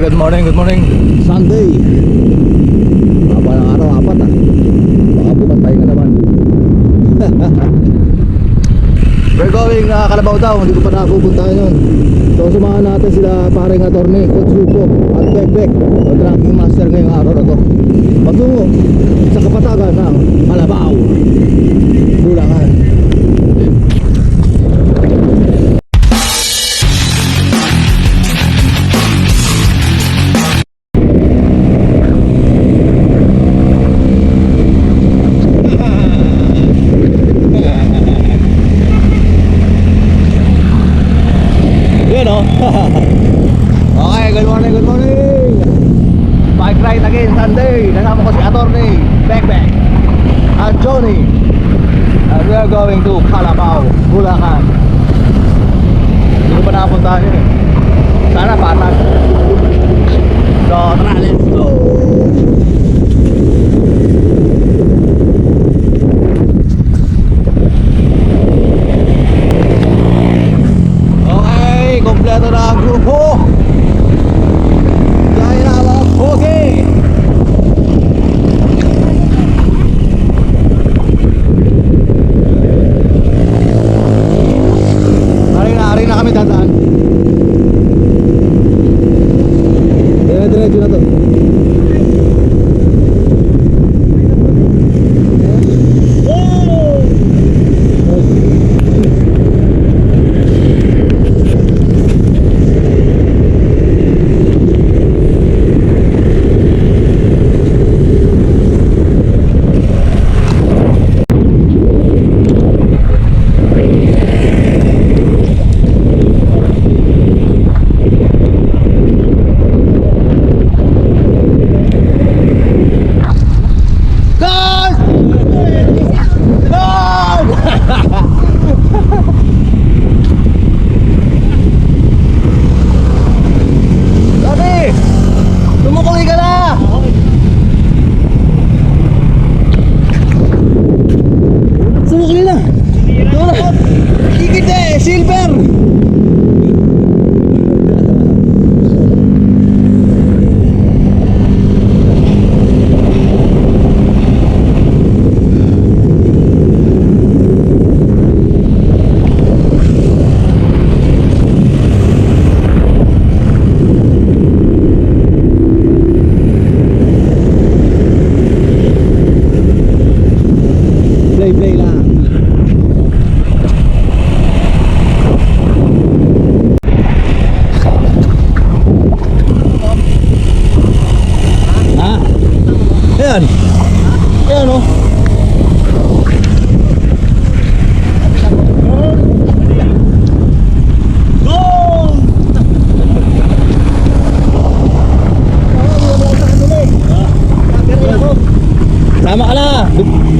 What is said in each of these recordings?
good morning, good morning. Sunday. Haba ng araw, apat ah. Baka bukas tayo naman. We're going uh, Kalabaw daw, hindi ko pa napupuntahan yun. So sumahan natin sila paring attorney, Coach Rupo at Bekbek. Ang ranking master ngayong araw na to. Patungo sa kapatagan ng Kalabaw. Sunday. Kasama ko si Attorney, Bekbek, at Johnny. And we are going to Calabao, Bulacan. Hindi ko pa nakapuntahan yun eh. Sana patag. So, tara, let's go.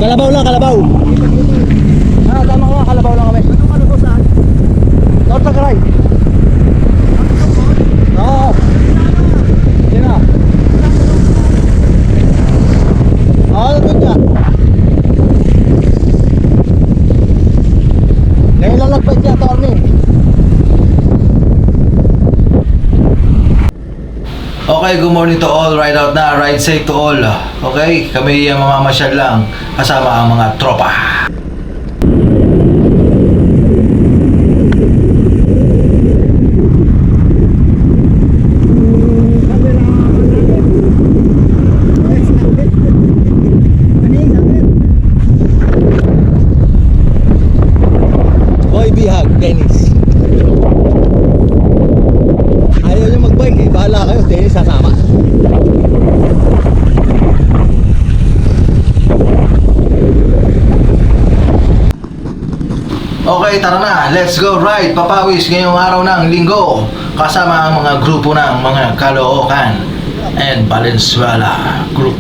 Kalabaw lang, kalabaw! Ah, tama ka kalabaw lang kami. Ano kalabaw saan? North Sagaray. Oo. Yan na. Oo, lapit ka. Ngayon lang lagpad niya, Torny. Okay, good morning to all. Ride out na. Ride safe to all. Okay? Kami uh, mamamasyal lang kasama ang mga tropa. Boy Bihag, Dennis. Ayaw nyo mag-bike eh. Bahala kayo. Dennis sasama. Okay, tara na. Let's go ride. Papawis ngayong araw ng linggo. Kasama ang mga grupo ng mga Caloocan and Valenzuela Group.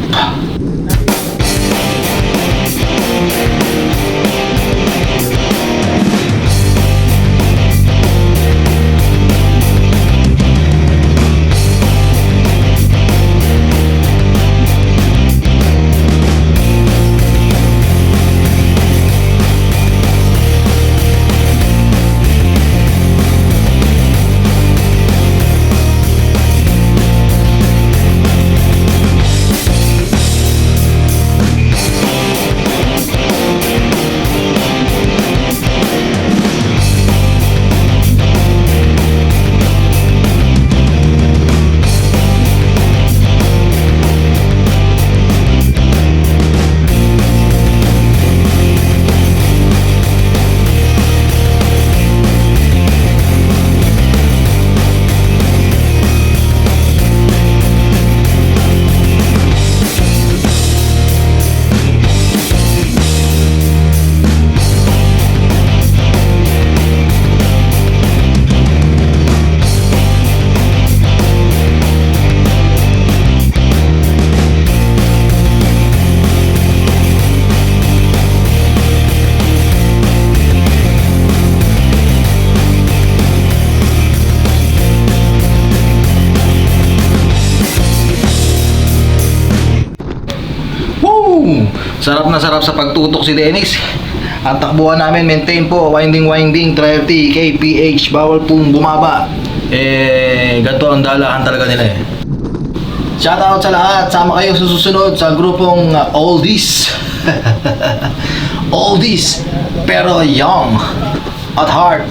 Sarap na sarap sa pagtutok si Dennis. Ang takbuhan namin, maintain po, winding winding, 30 kph, bawal pong bumaba. Eh, ganito ang dalaan talaga nila eh. Shoutout sa lahat, sama kayo sa susunod sa grupong uh, Oldies. Oldies, pero young at heart.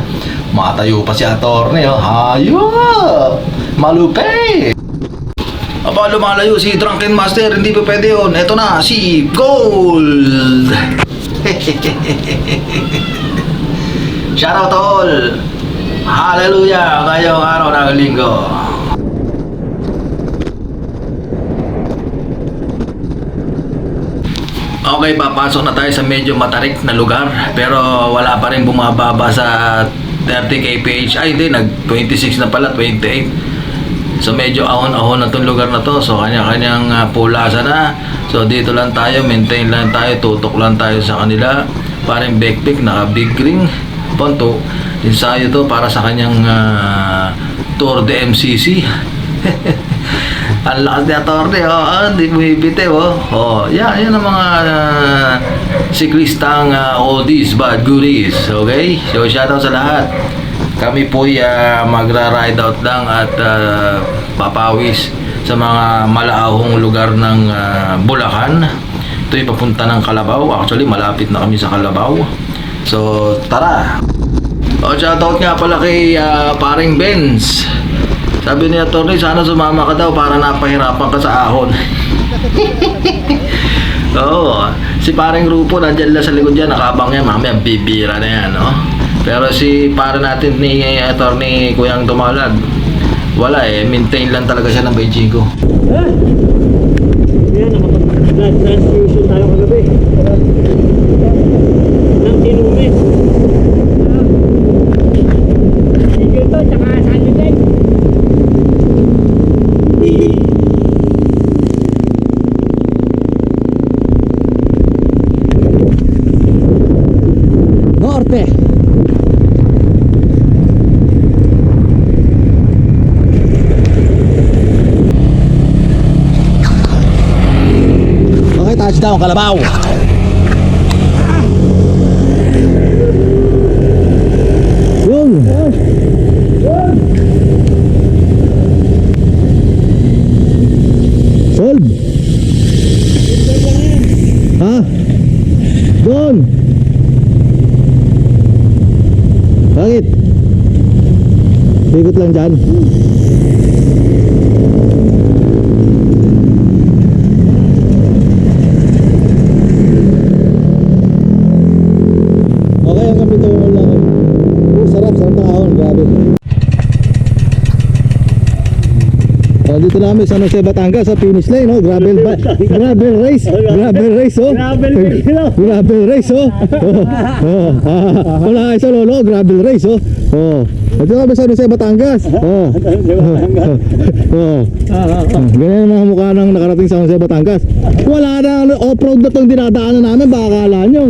Matayo pa si Atorne. Hayop! Malupe! Aba, lumalayo si Drunken Master. Hindi pa pwede yun. Ito na, si Gold! Shoutout all! Hallelujah! Ngayong araw ng linggo. Okay, papasok na tayo sa medyo matarik na lugar pero wala pa rin bumababa sa 30 kph. Ay, hindi, nag 26 na pala, 28. So medyo ahon-ahon na tong lugar na to. So kanya-kanyang uh, pulasa na. So dito lang tayo, maintain lang tayo, tutok lang tayo sa kanila. Parang backpack, naka big ring. Ponto. Ensayo to para sa kanyang ah, Tour de MCC. Ang lakas ni Atty. Oh, ah, hindi bumibite, oh. Oh, yan, yan ang mga uh, siklistang uh, oldies but goodies, okay? So, shoutout sa lahat. Kami po uh, magra-ride out lang at ah, papawis sa mga malaahong lugar ng ah, Bulacan. Ito'y papunta ng Kalabaw. Actually, malapit na kami sa Kalabaw. So, tara! O, shoutout nga pala kay ah, paring Benz. Sabi ni Atty. sana sumama ka daw para napahirapan ka sa ahon. Oo, si paring grupo nandiyan lang sa likod yan, nakabang yan, mamaya bibira na yan, no? Pero si para natin ni Atty. Kuyang Dumalag, wala eh, maintain lang talaga siya ng Beijingo. Yan, nakapag-blood transfusion tayo kagabi. Ng tinumis. Tigil to, tsaka sanitay. Norte. Okay, touchdown, Kalabaw. Yun. Solve. Ha? Doon. Bakit? Ikot lang dyan. Okay, namin sa Jose Batangas sa finish line, oh. Gravel ba- gravel race. Gravel race, oh. Gravel race, oh. Gravel race, oh. oh. oh. ah, Wala kayo sa lolo, gravel race, oh. Oh. Dito kami sa Jose Batangas. Oh. oh. Ganyan ang mga mukha ng nakarating sa Jose Batangas. Wala na off-road na itong dinadaanan namin, baka akala nyo.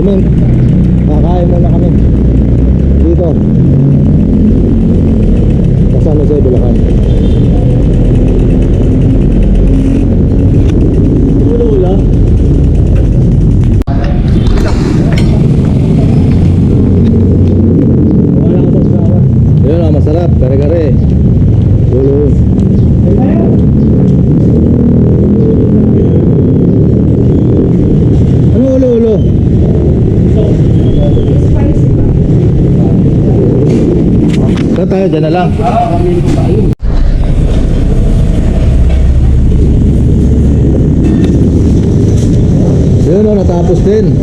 momento. dyan na lang. Yun o, natapos din.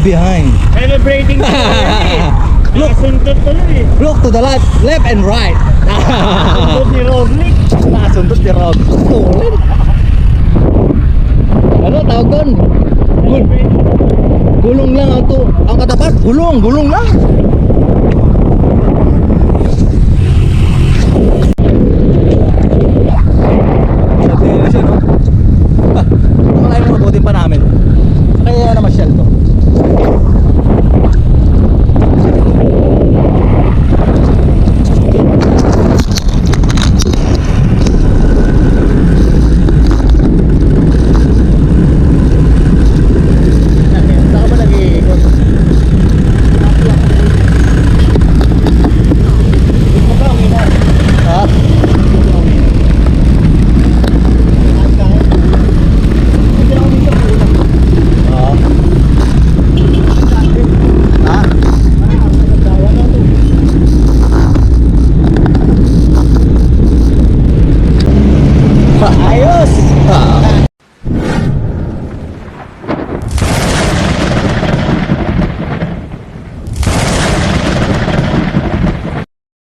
behind. Celebrating ko Look, Nakasundot tuloy. Look to the left, left and right. Nakasundot ni Roglic. Nakasundot ni Roglic. Tulid. Ano tawag doon? Gulong lang ang, to, ang katapat. Gulong, gulong lang.